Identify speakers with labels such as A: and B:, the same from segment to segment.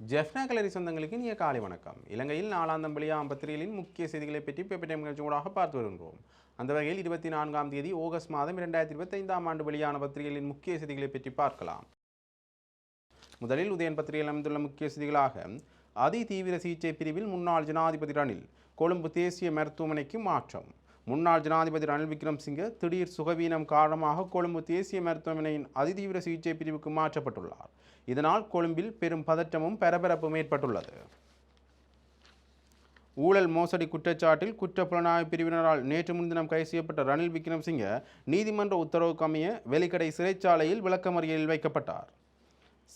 A: ஜெஃப்னா கலரி சொந்தங்களுக்கு இனிய காலை வணக்கம். இலங்கையில் நாளாந்தம் வெளியாம் முக்கிய செய்திகளை பற்றி பேப்பர் டைம் நிகழ்ச்சியோடாக பார்த்து வருகின்றோம். அந்த வகையில் இருபத்தி நான்காம் தேதி ஆகஸ்ட் மாதம் இரண்டாயிரத்தி இருபத்தைந்தாம் ஆண்டு வெளியான பத்திரிகைகளின் முக்கிய செய்திகளை பற்றி பார்க்கலாம். முதலில் உதயன் பத்திரிகையில் அமைந்துள்ள முக்கிய செய்திகளாக அதி தீவிர சிகிச்சை பிரிவில் முன்னாள் ஜனாதிபதி ரணில் கொழும்பு தேசிய மருத்துவமனைக்கு மாற்றம். முன்னாள் ஜனாதிபதி ரணில் விக்ரம்சிங்கே திடீர் சுகவீனம் காரணமாக கொழும்பு தேசிய மருத்துவமனையின் அதிதீவிர சிகிச்சை பிரிவுக்கு மாற்றப்பட்டுள்ளார். இதனால் கொழும்பில் பெரும் பதற்றமும் பரபரப்பும் ஏற்பட்டுள்ளது. ஊழல் மோசடி குற்றச்சாட்டில் குற்றப்புலனாய்வு பிரிவினரால் நேற்று முன்தினம் கைது செய்யப்பட்ட ரணில் விக்ரம்சிங்க நீதிமன்ற உத்தரவுக்கு அமைய வெலிக்கடை சிறைச்சாலையில் விளக்கமறியலில் வைக்கப்பட்டார்.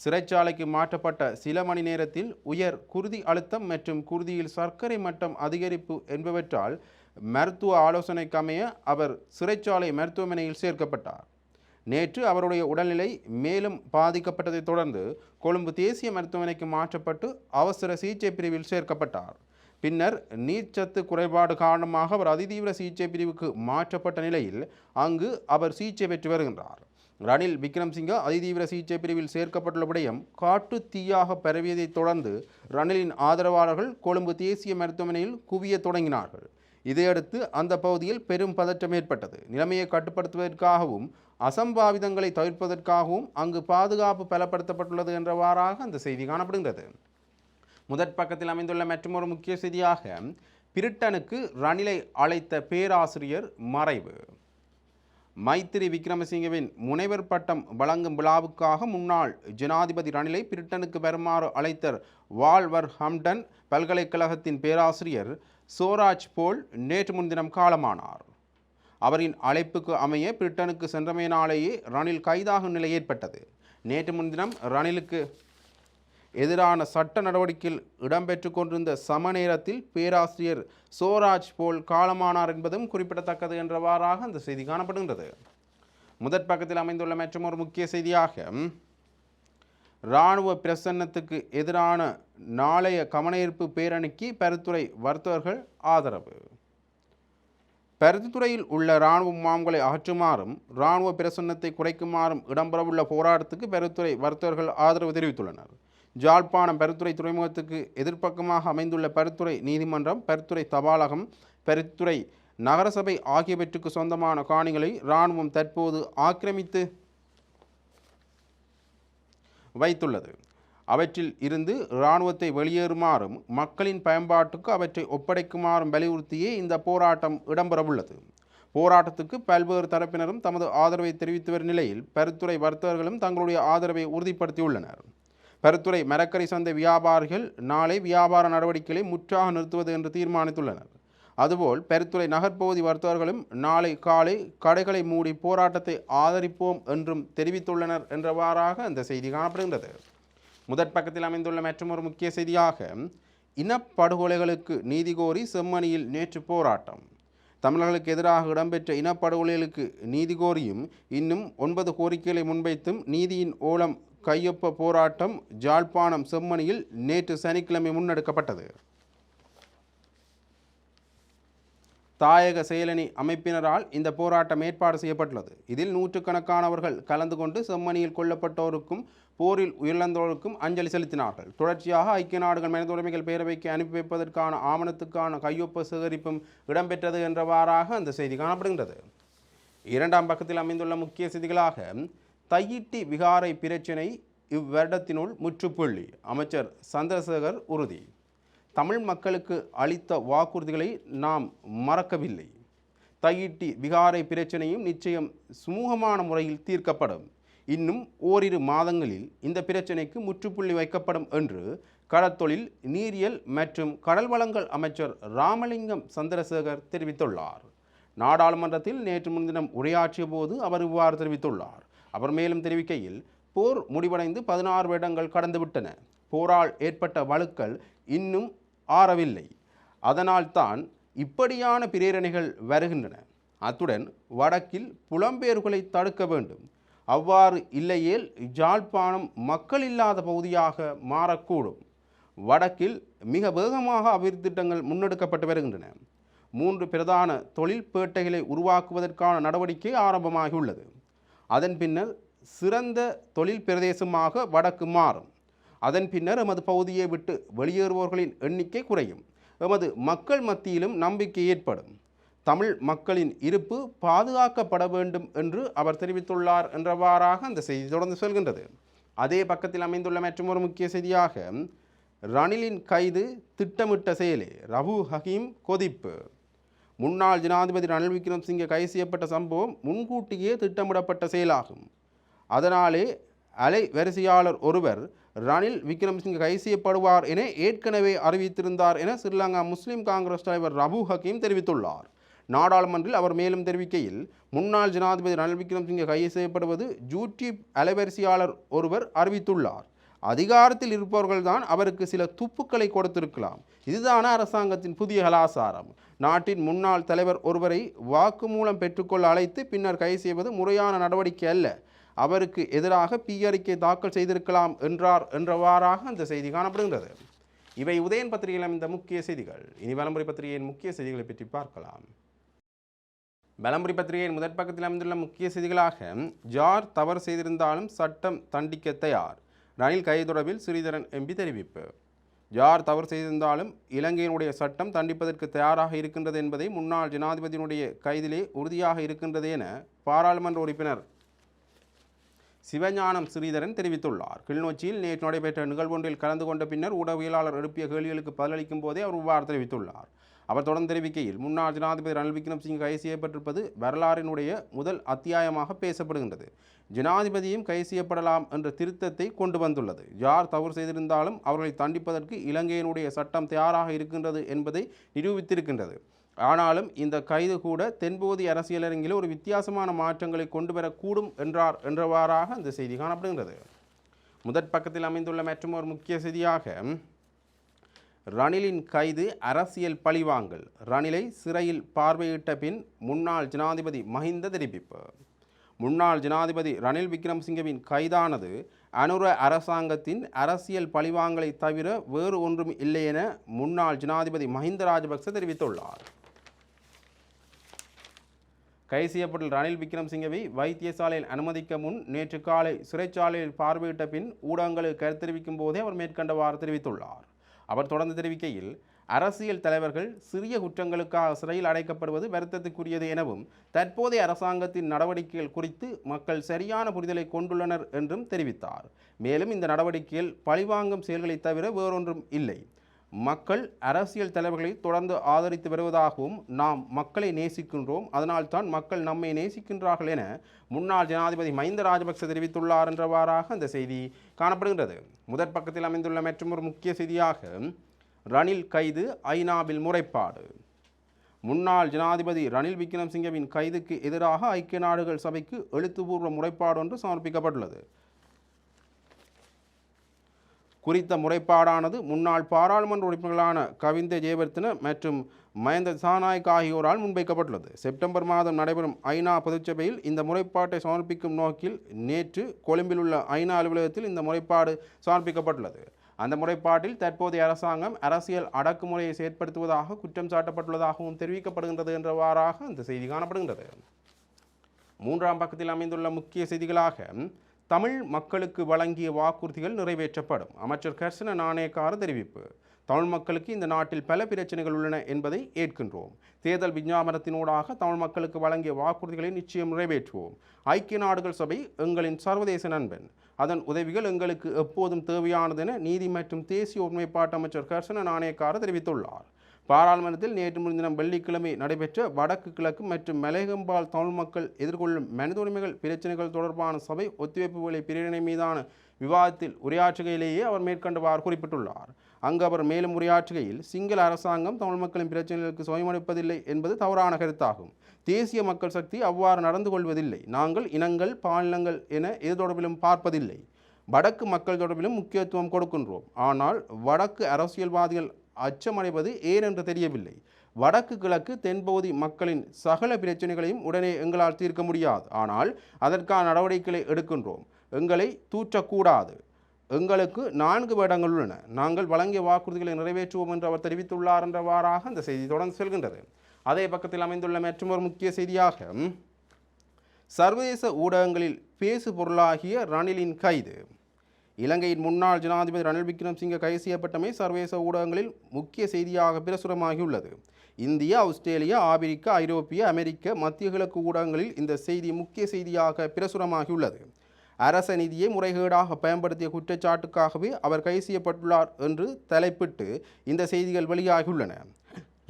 A: சிறைச்சாலைக்கு மாற்றப்பட்ட சில மணி நேரத்தில் உயர் குருதி அழுத்தம் மற்றும் குருதியில் சர்க்கரை மட்டம் அதிகரிப்பு என்பவற்றால் மருத்துவ ஆலோசனைக்கமைய அவர் சிறைச்சாலை மருத்துவமனையில் சேர்க்கப்பட்டார். நேற்று அவருடைய உடல்நிலை மேலும் பாதிக்கப்பட்டதைத் தொடர்ந்து கொழும்பு தேசிய மருத்துவமனைக்கு மாற்றப்பட்டு அவசர சிகிச்சை பிரிவில் சேர்க்கப்பட்டார். பின்னர் நீர்ச்சத்து குறைபாடு காரணமாக அவர் அதிதீவிர சிகிச்சை பிரிவுக்கு மாற்றப்பட்ட நிலையில் அங்கு அவர் சிகிச்சை பெற்று வருகின்றார். ரணில் விக்ரம்சிங்க அதிதீவிர சிகிச்சை பிரிவில் சேர்க்கப்பட்டுள்ள விடயம் காட்டு தீயாக பரவியதைத் தொடர்ந்து ரணிலின் ஆதரவாளர்கள் கொழும்பு தேசிய மருத்துவமனையில் குவியத் தொடங்கினார்கள். இதையடுத்து அந்த பகுதியில் பெரும் பதற்றம் ஏற்பட்டது. நிலைமையை கட்டுப்படுத்துவதற்காகவும் அசம்பாவிதங்களை தவிர்ப்பதற்காகவும் அங்கு பாதுகாப்பு பலப்படுத்தப்பட்டுள்ளது என்றவாறாக அந்த செய்தி காணப்படுகின்றது. முதற் பக்கத்தில் அமைந்துள்ள மற்றொரு முக்கிய செய்தியாக பிரிட்டனுக்கு ரணிலை அழைத்த பேராசிரியர் மறைவு. மைத்திரி விக்ரமசிங்கவின் முனைவர் பட்டம் வழங்கும் விழாவுக்காக முன்னாள் ஜனாதிபதி ரணிலை பிரிட்டனுக்கு வருமாறு அழைத்த வால்வர் ஹம்டன் பல்கலைக்கழகத்தின் பேராசிரியர் சோராஜ் போல் நேற்று முன்தினம் காலமானார். அவரின் அழைப்புக்கு அமைய பிரிட்டனுக்கு சென்றமையினாலேயே ரணில் கைதாகும் நிலை ஏற்பட்டது. நேற்று முன்தினம் ரணிலுக்கு எதிரான சட்ட நடவடிக்கையில் இடம்பெற்று கொண்டிருந்த சம நேரத்தில் பேராசிரியர் சோராஜ் போல் காலமானார் என்பதும் குறிப்பிடத்தக்கது என்றவாறாக அந்த செய்தி காணப்படுகின்றது. முதற் பக்கத்தில் அமைந்துள்ள மற்றொரு முக்கிய செய்தியாக இராணுவ பிரசன்னத்துக்கு எதிரான நாளைய கவனஈர்ப்பு பேரணிக்கு பருத்துறை வர்த்தகர்கள் ஆதரவு. பருத்தித்துறையில் உள்ள இராணுவ முகாம்களை அகற்றுமாறும் இராணுவ பிரசன்னத்தை குறைக்குமாறும் இடம்பெறவுள்ள போராட்டத்துக்கு பருத்துறை வர்த்தகர்கள் ஆதரவு தெரிவித்துள்ளனர். ஜாழ்ப்பாணம் பருத்துறை துறைமுகத்துக்கு எதிர்ப்பக்கமாக அமைந்துள்ள பருத்துறை நீதிமன்றம் பருத்துறை தபாலகம் பருத்துறை நகரசபை ஆகியவற்றுக்கு சொந்தமான காணிகளை இராணுவம் தற்போது ஆக்கிரமித்து வைத்துள்ளது. அவற்றில் இருந்து இராணுவத்தை வெளியேறுமாறும் மக்களின் பயன்பாட்டுக்கு அவற்றை ஒப்படைக்குமாறும் வலியுறுத்தியே இந்த போராட்டம் இடம்பெறவுள்ளது. போராட்டத்துக்கு பல்வேறு தரப்பினரும் தமது ஆதரவை தெரிவித்து வரும் நிலையில் பருத்துறை வர்த்தகர்களும் தங்களுடைய ஆதரவை உறுதிப்படுத்தியுள்ளனர். பருத்துறை மரக்கரை சந்தை வியாபாரிகள் நாளை வியாபார நடவடிக்கைகளை முற்றாக நிறுத்துவது என்று தீர்மானித்துள்ளனர். அதுபோல் பெருத்துறை நகர்ப்பகுதி வர்த்தகர்களும் நாளை காலை கடைகளை மூடி போராட்டத்தை ஆதரிப்போம் என்றும் தெரிவித்துள்ளனர் என்றவாறாக அந்த செய்தி காணப்படுகின்றது. முதற் பக்கத்தில் அமைந்துள்ள மற்றொரு முக்கிய செய்தியாக இனப்படுகொலைகளுக்கு நீதி கோரி செம்மணியில் நேற்று போராட்டம். தமிழர்களுக்கு எதிராக இடம்பெற்ற இனப்படுகொலைகளுக்கு நீதி கோரியும் இன்னும் ஒன்பது கோரிக்கைகளை முன்வைத்தும் நீதியின் ஓலம் கையொப்ப போராட்டம் ஜாழ்ப்பாணம் செம்மணியில் நேற்று சனிக்கிழமை முன்னெடுக்கப்பட்டது. தாயக செயலணி அமைப்பினரால் இந்த போராட்டம் ஏற்பாடு செய்யப்பட்டுள்ளது. இதில் நூற்றுக்கணக்கானவர்கள் கலந்து கொண்டு செம்மணியில் கொல்லப்பட்டோருக்கும் போரில் உயிரிழந்தோருக்கும் அஞ்சலி செலுத்தினார்கள். தொடர்ச்சியாக ஐக்கிய நாடுகள் மனித உரிமைகள் பேரவைக்கு அனுப்பி வைப்பதற்கான ஆவணத்துக்கான கையொப்ப சேகரிப்பும் இடம்பெற்றது என்றவாறாக அந்த செய்தி காணப்படுகின்றது. இரண்டாம் பக்கத்தில் அமைந்துள்ள முக்கிய செய்திகளாக தையிட்டி விகாரை பிரச்சினை இவ்வருடத்தினுள் முற்றுப்புள்ளி. அமைச்சர் சந்திரசேகர் உறுதி. தமிழ் மக்களுக்கு அளித்த வாக்குறுதிகளை நாம் மறக்கவில்லை. தையிட்டி விகாரை பிரச்சனையும் நிச்சயம் சுமூகமான முறையில் தீர்க்கப்படும். இன்னும் ஓரிரு மாதங்களில் இந்த பிரச்சனைக்கு முற்றுப்புள்ளி வைக்கப்படும் என்று கடற்தொழில் நீரியல் மற்றும் கடல் வளங்கள் அமைச்சர் ராமலிங்கம் சந்திரசேகர் தெரிவித்துள்ளார். நாடாளுமன்றத்தில் நேற்று முன்தினம் உரையாற்றிய போது அவர் இவ்வாறு தெரிவித்துள்ளார். அவர் மேலும் தெரிவிக்கையில் போர் முடிவடைந்து பதினாறு வருடங்கள் கடந்துவிட்டன. போரால் ஏற்பட்ட வழுக்கள் இன்னும் ஆறவில்லை. அதனால்தான் இப்படியான பிரேரணைகள் வருகின்றன. அத்துடன் வடக்கில் புலம்பெயர்களை தடுக்க வேண்டும். அவ்வாறு இல்லையேல் ஜாழ்ப்பாணம் மக்கள் இல்லாத பகுதியாக மாறக்கூடும். வடக்கில் மிக வேகமாக அபிவிருத்தி திட்டங்கள் முன்னெடுக்கப்பட்டு வருகின்றன. மூன்று பிரதான தொழில் பேட்டைகளை உருவாக்குவதற்கான நடவடிக்கை ஆரம்பமாகியுள்ளது. அதன் பின்னர் சிறந்த தொழில் பிரதேசமாக வடக்கு மாறும். அதன் பின்னர் எமது பகுதியை விட்டு வெளியேறுவோர்களின் எண்ணிக்கை குறையும். எமது மக்கள் மத்தியிலும் நம்பிக்கை ஏற்படும். தமிழ் மக்களின் இருப்பு பாதுகாக்கப்பட வேண்டும் என்று அவர் தெரிவித்துள்ளார் என்றவாறாக அந்த செய்தி தொடர்ந்து சொல்கின்றது. அதே பக்கத்தில் அமைந்துள்ள மற்றொரு முக்கிய செய்தியாக ரணிலின் கைது திட்டமிட்ட செயலே ரவு ஹகீம் கொதிப்பு. முன்னாள் ஜனாதிபதி ரணில் விக்ரம்சிங்கே கைது செய்யப்பட்ட சம்பவம் முன்கூட்டியே திட்டமிடப்பட்ட செயலாகும். அதனாலே அலை வரிசையாளர் ஒருவர் ரணில் விக்ரம்சிங்கே கைது செய்யப்படுவார் என ஏற்கனவே அறிவித்திருந்தார் என ஸ்ரீலங்கா முஸ்லிம் காங்கிரஸ் தலைவர் ரபு ஹக்கீம் தெரிவித்துள்ளார். நாடாளுமன்றில் அவர் மேலும் தெரிவிக்கையில் முன்னாள் ஜனாதிபதி ரணில் விக்ரம்சிங்கை கைது செய்யப்படுவது யூடியூப் அலைவரிசையாளர் ஒருவர் அறிவித்துள்ளார். அதிகாரத்தில் இருப்பவர்கள்தான் அவருக்கு சில துப்புக்களை கொடுத்திருக்கலாம். இதுதான அரசாங்கத்தின் புதிய கலாசாரம் நாட்டின் முன்னாள் தலைவர் ஒருவரை வாக்குமூலம் பெற்றுக்கொள்ள அழைத்து பின்னர் கைது செய்வது முறையான நடவடிக்கை அல்ல. அவருக்கு எதிராக பி அறிக்கை தாக்கல் செய்திருக்கலாம் என்றார் என்றவாறாக அந்த செய்தி காணப்படுகின்றது. இவை உதயன் பத்திரிகையில் இந்த முக்கிய செய்திகள். இனி வலம்புரி பத்திரிகையின் முக்கிய செய்திகளை பற்றி பார்க்கலாம். வலம்புரி பத்திரிகையின் முதற் பக்கத்தில் அமைந்துள்ள முக்கிய செய்திகளாக ஜார் தவறு செய்திருந்தாலும் சட்டம் தண்டிக்க தயார். ரணில் கைது தொடர்பில் ஸ்ரீதரன் எம்பி தெரிவிப்பு. யார் தவறு செய்திருந்தாலும் இலங்கையினுடைய சட்டம் தண்டிப்பதற்கு தயாராக இருக்கின்றது என்பதை முன்னாள் ஜனாதிபதியினுடைய கைதிலே உறுதியாக இருக்கின்றது என பாராளுமன்ற உறுப்பினர் சிவஞானம் ஸ்ரீதரன் தெரிவித்துள்ளார். கிளிநொச்சியில் நேற்று நடைபெற்ற நிகழ்வொன்றில் கலந்து கொண்ட பின்னர் ஊடகவியலாளர் எழுப்பிய கேள்விகளுக்கு பதிலளிக்கும் போதே அவர் இவ்வாறு தெரிவித்துள்ளார். அவர் தொடர்ந்து தெரிவிக்கையில் முன்னாள் ஜனாதிபதி ரணில் விக்ரம்சிங் கைது செய்யப்பட்டிருப்பது வரலாறினுடைய முதல் அத்தியாயமாக பேசப்படுகின்றது. ஜனாதிபதியும் கைது செய்யப்படலாம் என்ற திருத்தத்தை கொண்டு வந்துள்ளது. யார் தவறு செய்திருந்தாலும் அவர்களை தண்டிப்பதற்கு இலங்கையினுடைய சட்டம் தயாராக இருக்கின்றது என்பதை நிரூபித்திருக்கின்றது. ஆனாலும் இந்த கைது கூட தென்பகுதி அரசியலரங்கில் ஒரு வித்தியாசமான மாற்றங்களை கொண்டு வரக்கூடும் என்றார் என்றவாறாக அந்த செய்தி காணப்படுகின்றது. முதற் பக்கத்தில் அமைந்துள்ள மற்றும் ஒரு முக்கிய செய்தியாக ரணிலின் கைது அரசியல் பழிவாங்கல் ரணிலை சிறையில் பார்வையிட்ட பின் முன்னாள் ஜனாதிபதி மஹிந்த தெரிவிப்பு. முன்னாள் ஜனாதிபதி ரணில் விக்ரம்சிங்கவின் கைதானது அனுர அரசாங்கத்தின் அரசியல் பழிவாங்கலை தவிர வேறு ஒன்றும் இல்லை என முன்னாள் ஜனாதிபதி மஹிந்த ராஜபக்ச தெரிவித்துள்ளார். கைது ரணில் விக்ரம்சிங்கவை வைத்தியசாலையில் அனுமதிக்க முன் நேற்று காலை சிறைச்சாலையில் பார்வையிட்ட பின் ஊடகங்களுக்கு கருத்து தெரிவிக்கும் போதே அவர் மேற்கண்டவாறு தெரிவித்துள்ளார். அவர் தொடர்ந்து தெரிவிக்கையில் அரசியல் தலைவர்கள் சிறிய குற்றங்களுக்காக சிறையில் அடைக்கப்படுவது வருத்தத்துக்குரியது எனவும் தற்போதைய அரசாங்கத்தின் நடவடிக்கைகள் குறித்து மக்கள் சரியான புரிதலை கொண்டுள்ளனர் என்றும் தெரிவித்தார். மேலும் இந்த நடவடிக்கையில் பழிவாங்கும் செயல்களை தவிர வேறொன்றும் இல்லை. மக்கள் அரசியல் தலைவர்களை தொடர்ந்து ஆதரித்து வருவதாகவும் நாம் மக்களை நேசிக்கின்றோம். அதனால்தான் மக்கள் நம்மை நேசிக்கின்றார்கள் என முன்னாள் ஜனாதிபதி மஹிந்த ராஜபக்ச தெரிவித்துள்ளார் என்றவாறாக அந்த செய்தி காணப்படுகின்றது. முதற் பக்கத்தில் அமைந்துள்ள மற்றும் ஒரு முக்கிய செய்தியாக ரணில் கைது ஐநாவில் முறைப்பாடு. முன்னாள் ஜனாதிபதி ரணில் விக்ரம்சிங்கவின் கைதுக்கு எதிராக ஐக்கிய நாடுகள் சபைக்கு எழுத்துப்பூர்வ முறைப்பாடு ஒன்று சமர்ப்பிக்கப்பட்டுள்ளது. குறித்த முறைப்பாடானது முன்னாள் பாராளுமன்ற உறுப்பினர்களான கவிந்த ஜெயவர்த்தன மற்றும் மயந்த சாநாயக் ஆகியோரால் முன்வைக்கப்பட்டுள்ளது. செப்டம்பர் மாதம் நடைபெறும் ஐநா பொதுச்சபையில் இந்த முறைப்பாட்டை சமர்ப்பிக்கும் நோக்கில் நேற்று கொழும்பில் உள்ள ஐநா அலுவலகத்தில் இந்த முறைப்பாடு சமர்ப்பிக்கப்பட்டுள்ளது. அந்த முறைப்பாட்டில் தற்போதைய அரசாங்கம் அரசியல் அடக்குமுறையை செயற்படுத்துவதாக குற்றம் சாட்டப்பட்டுள்ளதாகவும் தெரிவிக்கப்படுகின்றது என்றவாறாக இந்த செய்தி காணப்படுகின்றது. மூன்றாம் பக்கத்தில் அமைந்துள்ள முக்கிய செய்திகளாக தமிழ் மக்களுக்கு வழங்கிய வாக்குறுதிகள் நிறைவேற்றப்படும். அமைச்சர் கர்சன நாணயக்கார தெரிவிப்பு. தமிழ் மக்களுக்கு இந்த நாட்டில் பல பிரச்சனைகள் உள்ளன என்பதை ஏற்கின்றோம். தேர்தல் விஞ்ஞாபனத்தினூடாக தமிழ் மக்களுக்கு வழங்கிய வாக்குறுதிகளை நிச்சயம் நிறைவேற்றுவோம். ஐக்கிய நாடுகள் சபை எங்களின் சர்வதேச நண்பன். அதன் உதவிகள் எங்களுக்கு எப்போதும் தேவையானதென நீதி மற்றும் தேசிய ஒருமைப்பாட்டு அமைச்சர் கர்சன நாணயக்கார தெரிவித்துள்ளார். பாராளுமன்றத்தில் நேற்று முன்தினம் வெள்ளிக்கிழமை நடைபெற்ற வடக்கு கிழக்கு மற்றும் மலையகம்பால் தமிழ் மக்கள் எதிர்கொள்ளும் மனித உரிமைகள் பிரச்சனைகள் தொடர்பான சபை ஒத்திவைப்பு வேலை பிரிவினை மீதான விவாதத்தில் உரையாற்றுகையிலேயே அவர் மேற்கண்டவாறு குறிப்பிட்டுள்ளார். அங்கு அவர் மேலும் உரையாற்றுகையில் சிங்கள அரசாங்கம் தமிழ் மக்களின் பிரச்சனைகளுக்கு சுயமளிப்பதில்லை என்பது தவறான கருத்தாகும். தேசிய மக்கள் சக்தி அவ்வாறு நடந்து கொள்வதில்லை. நாங்கள் இனங்கள் பாலினங்கள் என எது தொடர்பிலும் பார்ப்பதில்லை. வடக்கு மக்கள் தொடர்பிலும் முக்கியத்துவம் கொடுக்கின்றோம். ஆனால் வடக்கு அரசியல்வாதிகள் அச்சமடைவது ஏன் என்று தெரியவில்லை. வடக்கு கிழக்கு தென்பகுதி மக்களின் சகல பிரச்சனைகளையும் உடனே எங்களால் தீர்க்க முடியாது. ஆனால் அதற்கான நடவடிக்கைகளை எடுக்கின்றோம். எங்களை தூற்றக்கூடாது. எங்களுக்கு நான்கு வேடங்கள் உள்ளன. நாங்கள் வழங்கிய வாக்குறுதிகளை நிறைவேற்றுவோம் என்று அவர் தெரிவித்துள்ளார் என்றவாறாக அந்த செய்தி தொடர்ந்து செல்கின்றது. அதே பக்கத்தில் அமைந்துள்ள மற்றொரு முக்கிய செய்தியாக சர்வதேச ஊடகங்களில் பேசு பொருளாகிய ரணிலின் கைது. இலங்கையின் முன்னாள் ஜனாதிபதி ரணில் விக்ரம்சிங்கை கைது செய்யப்பட்டமை சர்வதேச ஊடகங்களில் முக்கிய செய்தியாக பிரசுரமாகியுள்ளது. இந்தியா ஆஸ்திரேலியா ஆப்பிரிக்கா ஐரோப்பிய அமெரிக்க மத்திய கிழக்கு ஊடகங்களில் இந்த செய்தி முக்கிய செய்தியாக பிரசுரமாகியுள்ளது. அரச நிதியை முறைகேடாக பயன்படுத்திய குற்றச்சாட்டுக்காகவே அவர் கைது செய்யப்பட்டுள்ளார் என்று தலைப்பிட்டு இந்த செய்திகள் வெளியாகியுள்ளன.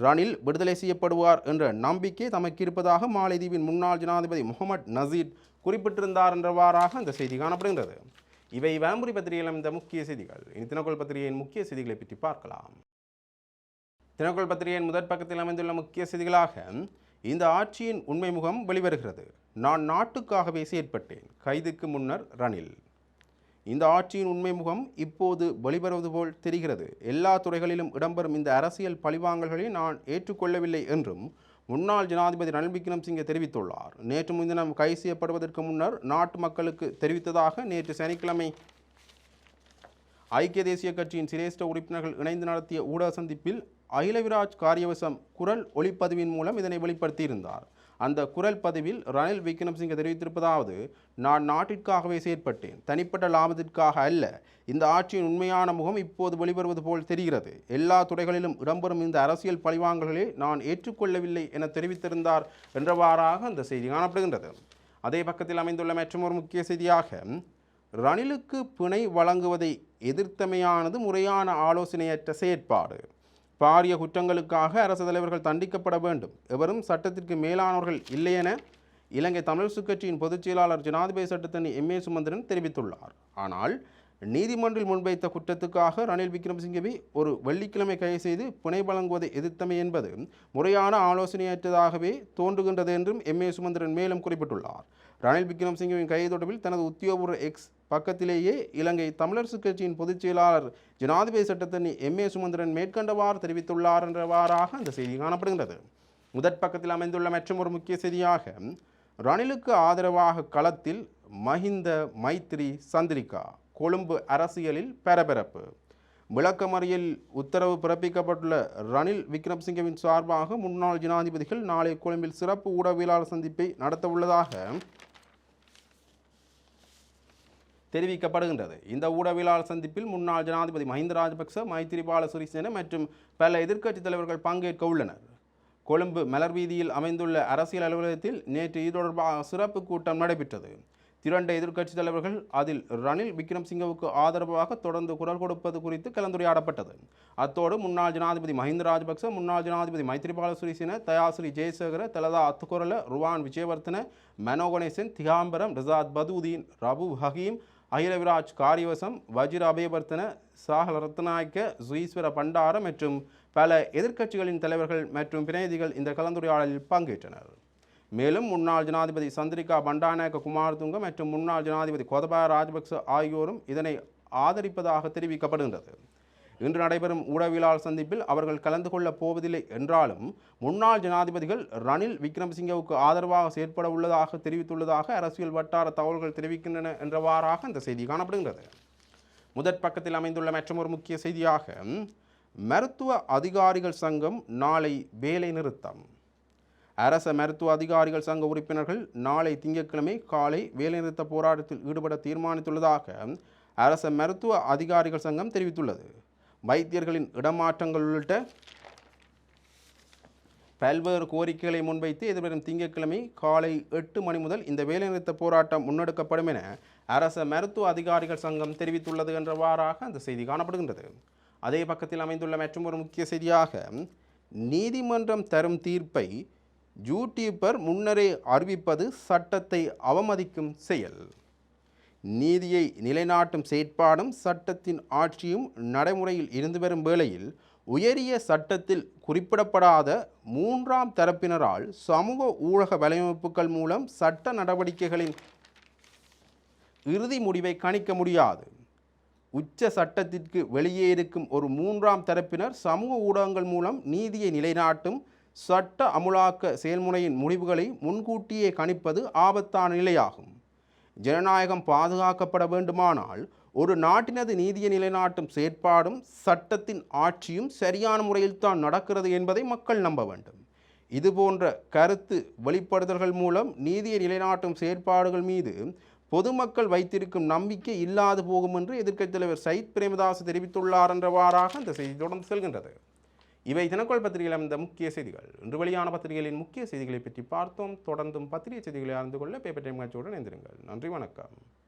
A: ரணில் விடுதலை செய்யப்படுவார் என்ற நம்பிக்கை தமக்கு இருப்பதாக மாலைதீவின் முன்னாள் ஜனாதிபதி முகமது நசீர் குறிப்பிட்டிருந்தார் என்றவாறாக அந்த செய்தி காணப்படுகின்றது. இவை வேம்புரி பத்திரிகையில் இந்த முக்கிய செய்திகள். இனி தினக்குள் பத்திரிகையின் முக்கிய செய்திகளை பற்றி பார்க்கலாம். தினக்குள் பத்திரிகையின் முதற் பக்கத்தில் அமைந்துள்ள முக்கிய செய்திகளாக இந்த ஆட்சியின் உண்மை முகம் வெளிவருகிறது. நான் நாட்டுக்காகவே செயற்பட்டேன். கைதுக்கு முன்னர் ரணில். இந்த ஆட்சியின் உண்மை முகம் இப்போது வெளிவருவது போல் தெரிகிறது. எல்லா துறைகளிலும் இடம்பெறும் இந்த அரசியல் பழிவாங்கல்களை நான் ஏற்றுக்கொள்ளவில்லை என்றும் முன்னாள் ஜனாதிபதி ரணில் விக்ரமசிங்கே தெரிவித்துள்ளார். நேற்று முன்தினம் கைது செய்யப்படுவதற்கு முன்னர் நாட்டு மக்களுக்கு தெரிவித்ததாக நேற்று சனிக்கிழமை ஐக்கிய தேசிய கட்சியின் சிரேஷ்ட உறுப்பினர்கள் இணைந்து நடத்திய ஊடக சந்திப்பில் அகிலவிராஜ் காரியவசம் குரல் ஒளிப்பதிவின் மூலம் இதனை வெளிப்படுத்தியிருந்தார். அந்த குரல் பதிவில் ரணில் விக்ரமசிங்க தெரிவித்திருப்பதாவது நான் நாட்டிற்காகவே செயற்பட்டேன். தனிப்பட்ட லாபத்திற்காக அல்ல. இந்த ஆட்சியின் உண்மையான முகம் இப்போது வெளிவருவது போல் தெரிகிறது. எல்லா துறைகளிலும் இடம்பெறும் இந்த அரசியல் பழிவாங்கல்களை நான் ஏற்றுக்கொள்ளவில்லை என தெரிவித்திருந்தார் என்றவாறாக அந்த செய்தி காணப்படுகின்றது. அதே பக்கத்தில் அமைந்துள்ள மற்றொரு முக்கிய செய்தியாக ரணிலுக்கு பிணை வழங்குவதை எதிர்த்தமையானது முறையான ஆலோசனையற்ற செயற்பாடு. பாரிய குற்றங்களுக்காக அரசு தலைவர்கள் தண்டிக்கப்பட வேண்டும். எவரும் சட்டத்திற்கு மேலானவர்கள் இல்லையென இலங்கை தமிழ் கட்சியின் பொதுச் செயலாளர் ஜனாதிபதி சட்டத்தின் எம் ஏ சுமந்திரன் தெரிவித்துள்ளார். ஆனால் நீதிமன்றில் முன்வைத்த குற்றத்துக்காக ரணில் விக்ரமசிங்கவை ஒரு வெள்ளிக்கிழமை கைது செய்து பிணை வழங்குவதை எதிர்த்தமை என்பது முறையான ஆலோசனையற்றதாகவே தோன்றுகின்றது என்றும் எம் ஏ சுமந்திரன் மேலும் குறிப்பிட்டுள்ளார். ரணில் விக்ரமசிங்கவின் கைது தொடர்பில் தனது உத்தியோகபூர்வ எக்ஸ் பக்கத்திலேயே இலங்கை தமிழரசுக் கட்சியின் பொதுச் செயலாளர் ஜனாதிபதி சட்டத்தனி எம் ஏ சுமந்திரன் மேற்கண்டவாறு தெரிவித்துள்ளார் என்றவாறாக அந்த செய்தி காணப்படுகின்றது. முதற் பக்கத்தில் அமைந்துள்ள மற்றும் ஒரு முக்கிய செய்தியாக ரணிலுக்கு ஆதரவாக களத்தில் மஹிந்த மைத்ரி சந்திரிகா. கொழும்பு அரசியலில் பரபரப்பு. விளக்கமறியல் உத்தரவு பிறப்பிக்கப்பட்டுள்ள ரணில் விக்ரம்சிங்கவின் சார்பாக முன்னாள் ஜனாதிபதிகள் நாளை கொழும்பில் சிறப்பு ஊடகவியலாளர் சந்திப்பை நடத்தவுள்ளதாக தெரிவிக்கப்படுகின்றது. இந்த ஊடகவியலாளர் சந்திப்பில் முன்னாள் ஜனாதிபதி மஹிந்த ராஜபக்ச மைத்திரிபால சிறிசேன மற்றும் பல எதிர்க்கட்சித் தலைவர்கள் பங்கேற்க உள்ளனர். கொழும்பு மலர் வீதியில் அமைந்துள்ள அரசியல் அலுவலகத்தில் நேற்று இது தொடர்பாக சிறப்பு கூட்டம் நடைபெற்றது. திரண்ட எதிர்க்கட்சித் தலைவர்கள் அதில் ரணில் விக்ரம்சிங்கவுக்கு ஆதரவாக தொடர்ந்து குரல் கொடுப்பது குறித்து கலந்துரையாடப்பட்டது. அத்தோடு முன்னாள் ஜனாதிபதி மஹிந்த ராஜபக்ச முன்னாள் ஜனாதிபதி மைத்ரிபால சிறிசேன தயாசிரி ஜெயசேகர தலதா அத்துக்குரல ருவான் விஜயவர்த்தன மனோ கணேசன் திகாம்பரம் ரிசாத் பதுதீன் ரபு ஹகீம் அகிலவிராஜ் காரியவசம் வஜிர அபயவர்த்தன சாகல ரத்நாயக்க சுயீஸ்வர பண்டார மற்றும் பல எதிர்க்கட்சிகளின் தலைவர்கள் மற்றும் பிரதிநிதிகள் இந்த கலந்துரையாடலில் பங்கேற்றனர். மேலும் முன்னாள் ஜனாதிபதி சந்திரிகா பண்டாநாயக்க குமாரதுங்க மற்றும் முன்னாள் ஜனாதிபதி கோதபாய ராஜபக்ச ஆகியோரும் இதனை ஆதரிப்பதாக தெரிவிக்கப்படுகின்றது. இன்று நடைபெறும் ஊடகவியலாளர் சந்திப்பில் அவர்கள் கலந்து கொள்ளப் போவதில்லை என்றாலும் முன்னாள் ஜனாதிபதிகள் ரணில் விக்ரமசிங்கவுக்கு ஆதரவாக செயற்பட உள்ளதாக தெரிவித்துள்ளதாக அரசியல் வட்டார தகவல்கள் தெரிவிக்கின்றன என்றவாறாக இந்த செய்தி காணப்படுகின்றது. முதற் பக்கத்தில் அமைந்துள்ள மற்றொரு முக்கிய செய்தியாக மருத்துவ அதிகாரிகள் சங்கம் நாளை வேலை நிறுத்தம். அரச மருத்துவ அதிகாரிகள் சங்க உறுப்பினர்கள் நாளை திங்கட்கிழமை காலை வேலைநிறுத்த போராட்டத்தில் ஈடுபட தீர்மானித்துள்ளதாக அரச மருத்துவ அதிகாரிகள் சங்கம் தெரிவித்துள்ளது. வைத்தியர்களின் இடமாற்றங்கள் உள்ளிட்ட பல்வேறு கோரிக்கைகளை முன்வைத்து எதிர்வரும் திங்கட்கிழமை காலை எட்டு மணி முதல் இந்த வேலைநிறுத்த போராட்டம் முன்னெடுக்கப்படும் என அரச மருத்துவ அதிகாரிகள் சங்கம் தெரிவித்துள்ளது என்றவாறாக அந்த செய்தி காணப்படுகின்றது. அதே பக்கத்தில் அமைந்துள்ள மற்றும் ஒரு முக்கிய செய்தியாக நீதிமன்றம் தரும் தீர்ப்பை யூடியூபர் முன்னரே அறிவிப்பது சட்டத்தை அவமதிக்கும் செயல். நீதியை நிலைநாட்டும் செயற்பாடும் சட்டத்தின் ஆட்சியும் நடைமுறையில் இருந்து வரும் வேளையில் உயரிய சட்டத்தில் குறிப்பிடப்படாத மூன்றாம் தரப்பினரால் சமூக ஊடக வலையமைப்புகள் மூலம் சட்ட நடவடிக்கைகளின் இறுதி முடிவை கணிக்க முடியாது. உச்ச சட்டத்திற்கு வெளியே இருக்கும் ஒரு மூன்றாம் தரப்பினர் சமூக ஊடகங்கள் மூலம் நீதியை நிலைநாட்டும் சட்ட அமுலாக்க செயல்முறையின் முடிவுகளை முன்கூட்டியே கணிப்பது ஆபத்தான நிலையாகும். ஜனநாயகம் பாதுகாக்கப்பட வேண்டுமானால் ஒரு நாட்டினது நீதியை நிலைநாட்டும் செயற்பாடும் சட்டத்தின் ஆட்சியும் சரியான முறையில் தான் நடக்கிறது என்பதை மக்கள் நம்ப வேண்டும். இதுபோன்ற கருத்து வெளிப்படுத்தல்கள் மூலம் நீதியை நிலைநாட்டும் செயற்பாடுகள் மீது பொதுமக்கள் வைத்திருக்கும் நம்பிக்கை இல்லாது போகும் என்று எதிர்க்கட்சித் தலைவர் சயித் பிரேமதாஸ் தெரிவித்துள்ளார் என்றவாறாக அந்த செய்தி தொடர்ந்து செல்கின்றது. இவை தினக்கோள் பத்திரிகையில் அமைந்த முக்கிய செய்திகள். இன்று வெளியான பத்திரிகைகளின் முக்கிய செய்திகளை பற்றி பார்த்தோம். தொடர்ந்தும் பத்திரிகை செய்திகளை அறிந்து கொள்ள பேப்பர் டைம் காட்சியுடன் இணைந்திருங்கள். நன்றி வணக்கம்.